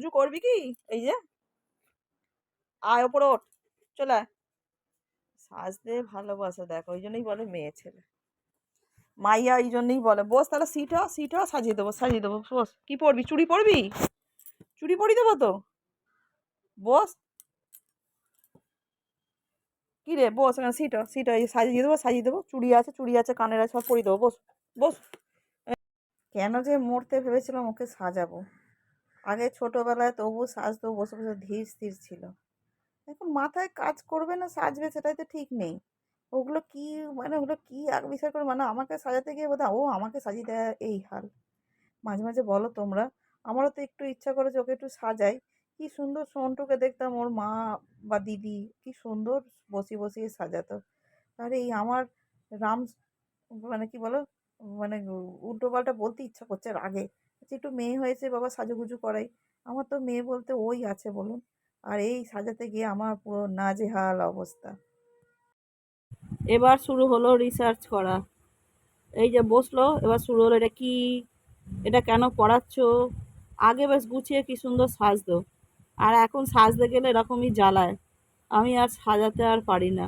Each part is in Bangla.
সাজুগুজু করবি কি? এই যে। আয় ওপরে ওঠ, চলে। সাজতে ভালোবাসে, দেখ, ওই জন্যই বলে মেয়ে ছেলে। মাইয়া এই জন্যই বলে, বস তাহলে সিট হ সাজিয়ে দেবো সাজিয়ে দেবো, বস। কি পরবি, চুড়ি পরবি? চুড়ি পরিয়ে দেবো তো? বস। কি রে, বস, এখানে সিট সিট সাজিয়ে দেবো সাজিয়ে দেবো, চুড়ি আছে চুড়ি আছে, কানের আছে, সব পরিয়ে দেবো, বস বস। কেন যে মরতে ভেবেছিলাম ওকে সাজাবো। আগে ছোটোবেলায় তবু সাজতো, বসে বসে ধীর স্থির ছিল। এখন মাথায় কাজ করবে না, সাজবে সেটাই তো ঠিক নেই। ওগুলো কি মানে ওগুলো কি আগ বিচার করে? মানে আমাকে সাজাতে গিয়ে বোধহয়, ও আমাকে সাজিয়ে দেয় এই হাল। মাঝে মাঝে বলো তোমরা, আমারও তো একটু ইচ্ছা করেছে ওকে একটু সাজাই। কি সুন্দর সন্টুকে দেখতাম, ওর মা বা দিদি কি সুন্দর বসিয়ে বসিয়ে সাজাতো। আর এই আমার রাম মানে কি বলো মানে উল্টো পাল্টা বলতে ইচ্ছা করছে রাগে যে একটু মেয়ে হয়েছে বাবা সাজুগুজু করাই। আমার তো মেয়ে বলতে ওই আছে বলুন। আর এই সাজাতে গিয়ে আমার পুরো নাজেহাল অবস্থা। এবার শুরু হলো রিসার্চ করা। এই যে বসল, এবার শুরু হলো এটা কি, এটা কেন পড়াচ্ছ আগে বেশ গুছিয়ে কি সুন্দর সাজতো। আর এখন সাজতে গেলে এরকমই জ্বালায়। আমি আর সাজাতে আর পারি না।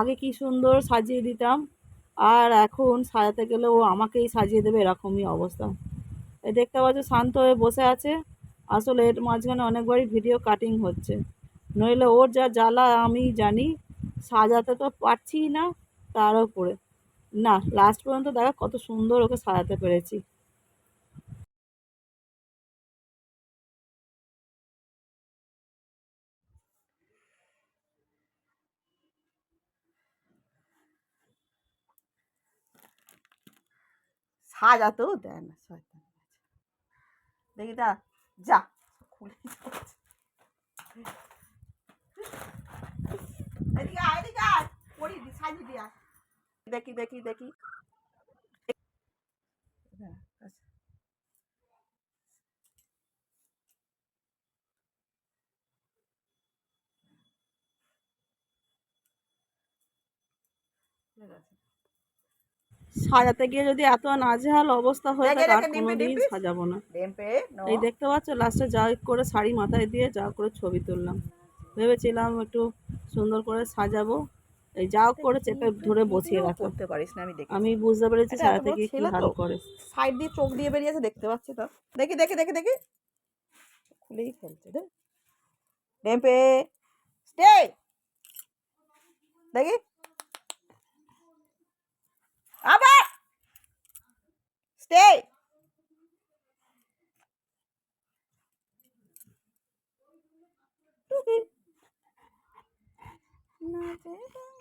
আগে কি সুন্দর সাজিয়ে দিতাম, আর এখন সাজাতে গেলে ও আমাকেই সাজিয়ে দেবে এরকমই অবস্থা। দেখতে পাচ্ছ, শান্ত হয়ে বসে আছে। আসলে এর মাঝখানে অনেকবারই ভিডিও কাটিং হচ্ছে। নইলে ওর যা জ্বালা আমি জানি, সাজাতে তো পারছিই না তার উপরে। না লাস্ট পর্যন্ত দেখা কত সুন্দর ওকে সাজাতে পেরেছি। সাজাতেও দেয় না, শয়তান। দেখি দা যা খুলে দিচ্ছে। এদিকে আয়, এদিকে আয়। পরিয়ে দি, সাজিয়ে দি আয়। দেখি দেখি দেখি হ্যাঁ, আচ্ছা। ঠিক আছে। সাজাতে গিয়ে যদি এত নাজেহাল অবস্থা হয়ে দেখে থাকে আর দেখে কোনোদিন সাজাবো না। এই দেখতে পাচ্ছ লাস্টে যা করে শাড়ি মাথায় দিয়ে যা করে ছবি তুললাম। ভেবেছিলাম একটু সুন্দর করে সাজাবো। এই যা করে চেপে ধরে বসিয়ে রাখলাম করতে পারিস না আমি দেখি আমি বুঝতে পেরেছি সাজাতে বড় গিয়ে কি হাল করে। সাইড দিয়ে চোখ দিয়ে বেরিয়েছে দেখতে পাচ্ছি তো। দেখি দেখি দেখি দেখি। খুলেই ফেলছে রে ডেম্পে স্টে। দেখি। Bye.